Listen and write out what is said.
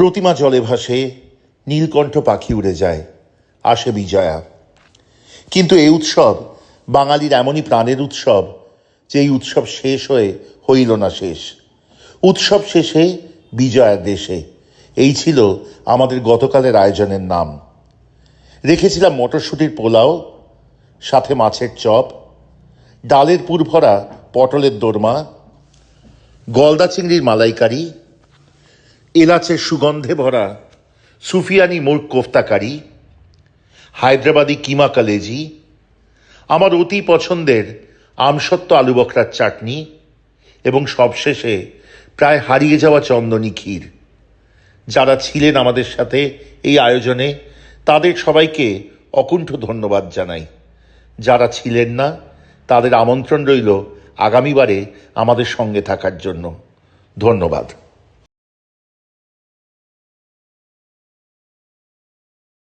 প্রতিমা জলে ভাসে, নীলকণ্ঠ পাখি উড়ে যায়, আসে বিজয়া। কিন্তু এই উৎসব বাঙালির এমনই প্রাণের উৎসব, যে এই উৎসব শেষ হয়ে হইল না শেষ। উৎসব শেষে বিজয়ার দেশে। এই ছিল আমাদের গতকালের আয়োজনের নাম। রেখেছিলাম মটরশুঁটির পোলাও, সাথে মাছের চপ, ডালের পুরভরা, পটলের দোরমা, গলদা চিংড়ির মালাইকারি এলাচের সুগন্ধে ভরা সুফিয়ানি মোট কোফতাকারি, হায়দ্রাবাদি কিমা কালেজি, আমার অতি পছন্দের আমসত্ত্ব আলু বকরার চাটনি এবং সবশেষে প্রায় হারিয়ে যাওয়া চন্দনী ক্ষীর। যারা ছিলেন আমাদের সাথে এই আয়োজনে, তাদের সবাইকে অকুণ্ঠ ধন্যবাদ জানাই। যারা ছিলেন না, তাদের আমন্ত্রণ রইল আগামীবারে আমাদের সঙ্গে থাকার জন্য। ধন্যবাদ।